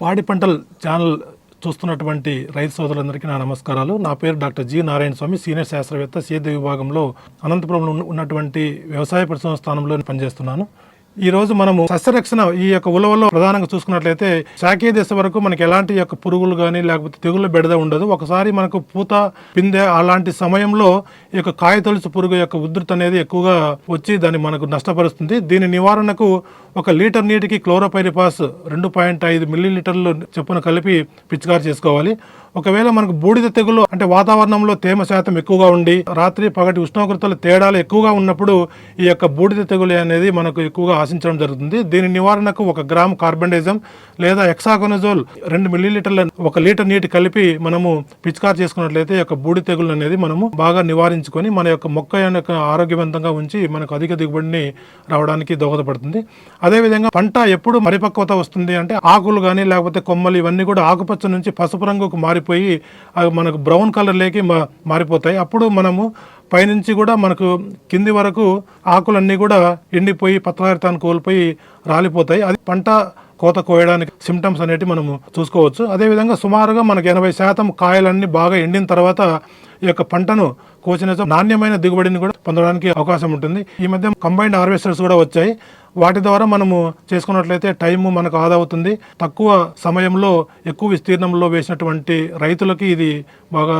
పాడి పంటల ఛానల్ చూస్తున్నటువంటి రైతు సోదరులందరికీ నా నమస్కారాలు. నా పేరు doctor G Narayana Swamy senior శాస్త్రవేత్త సేద్య విభాగంలో అనంతపురంలో ఉన్నటువంటి వ్యవసాయ పరిశోధన స్థానంలో పనిచేస్తున్నాను. ఈ రోజు మనము సస్యరక్షణ ఈ యొక్క ఉలవలో ప్రధానంగా చూసుకున్నట్లయితే శాఖీయ దశ వరకు మనకి ఎలాంటి యొక్క పురుగులు కానీ లేకపోతే తెగుళ్ళ బెడద ఉండదు. ఒకసారి మనకు పూత పిందె అలాంటి సమయంలో ఈ యొక్క కాయ తొలుచు పురుగు యొక్క ఉధృతి అనేది ఎక్కువగా వచ్చి దాన్ని మనకు నష్టపరుస్తుంది. దీని నివారణకు ఒక లీటర్ నీటికి క్లోరోపైరిపాస్ రెండు పాయింట్ ఐదు మిల్లీ లీటర్లు చొప్పున కలిపి పిచికారి చేసుకోవాలి. ఒకవేళ మనకు బూడిద తెగులు అంటే వాతావరణంలో తేమ శాతం ఎక్కువగా ఉండి రాత్రి పగటి ఉష్ణోగ్రతలు తేడాలు ఎక్కువగా ఉన్నప్పుడు ఈ యొక్క బూడిద తెగులు అనేది మనకు ఎక్కువగా ఆశించడం జరుగుతుంది. దీని నివారణకు ఒక గ్రామ్ కార్బండైజం లేదా ఎక్సాగోనజోల్ రెండు మిల్లీలీటర్ల ఒక లీటర్ నీటి కలిపి మనము పిచికారి చేసుకున్నట్లయితే ఈ యొక్క బూడి తెగులు అనేది మనము బాగా నివారించుకొని మన యొక్క మొక్క యొక్క ఆరోగ్యవంతంగా ఉంచి మనకు అధిక దిగుబడిని రావడానికి దోహదపడుతుంది. అదేవిధంగా పంట ఎప్పుడు పరిపక్వత వస్తుంది అంటే ఆకులు కానీ లేకపోతే కొమ్మలు ఇవన్నీ కూడా ఆకుపచ్చ నుంచి పసుపు రంగుకు మారిపోయి అవి మనకు బ్రౌన్ కలర్లోకి మా- మారిపోతాయి. అప్పుడు మనము పైనుంచి కూడా మనకు కింది వరకు ఆకులన్నీ కూడా ఎండిపోయి పత్రహారితాన్ని కోల్పోయి రాలిపోతాయి. అది పంట కోత కోయడానికి సిమ్టమ్స్ అనేవి మనము చూసుకోవచ్చు. అదేవిధంగా సుమారుగా మనకు ఎనభై శాతం కాయలన్నీ బాగా ఎండిన తర్వాత ఈ యొక్క పంటను కోసిన నాణ్యమైన దిగుబడిని కూడా పొందడానికి అవకాశం ఉంటుంది. ఈ మధ్య కంబైన్డ్ హార్వెస్టర్స్ కూడా వచ్చాయి. వాటి ద్వారా మనము చేసుకున్నట్లయితే టైము మనకు ఆదా అవుతుంది. తక్కువ సమయంలో ఎక్కువ విస్తీర్ణంలో వేసినటువంటి రైతులకి ఇది బాగా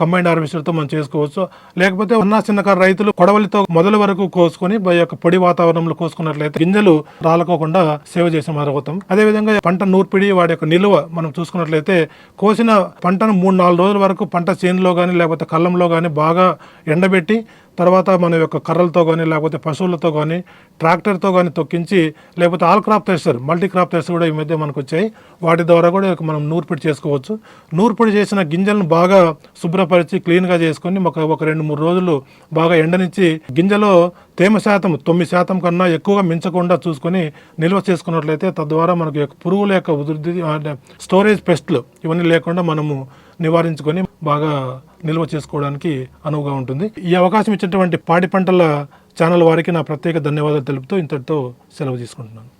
కంబైన్డ్ హార్వెస్టర్తో మనం చేసుకోవచ్చు. లేకపోతే ఉన్న చిన్నకారు రైతులు కొడవలితో మొదలు వరకు కోసుకొని యొక్క పొడి వాతావరణంలో కోసుకున్నట్లయితే గింజలు రాలకోకుండా సేవ చేసిన వారు అవుతాం అదేవిధంగా పంట నూర్పిడి వాడి యొక్క నిల్వ మనం చూసుకున్నట్లయితే కోసిన పంటను మూడు నాలుగు రోజుల వరకు పంట చేనులో కానీ లేకపోతే కళ్ళంలో కానీ బాగా ఎండబెట్టి తర్వాత మన యొక్క కర్రలతో కానీ లేకపోతే పశువులతో కానీ ట్రాక్టర్తో కానీ తొక్కించి లేకపోతే all crop tester multi crop tester కూడా ఈ మధ్య మనకు వచ్చాయి వాటి ద్వారా కూడా మనం నూర్పిడి చేసుకోవచ్చు. నూర్పిడి చేసిన గింజలను బాగా శుభ్రపరిచి క్లీన్గా చేసుకొని ఒక ఒక రెండు మూడు రోజులు బాగా ఎండనిచ్చి గింజలో తేమ శాతం తొమ్మిది శాతం కన్నా ఎక్కువగా మించకుండా చూసుకొని నిల్వ చేసుకున్నట్లయితే తద్వారా మనకు యొక్క పురుగుల యొక్క ఉధృతి స్టోరేజ్ పెస్ట్లు ఇవన్నీ లేకుండా మనము నివారించుకొని బాగా నిల్వ చేసుకోవడానికి అనువుగా ఉంటుంది. ఈ అవకాశం ఇచ్చినటువంటి పాడి పంటల ఛానల్ వారికి నా ప్రత్యేక ధన్యవాదాలు తెలుపుతూ ఇంతటితో సెలవు తీసుకుంటున్నాను.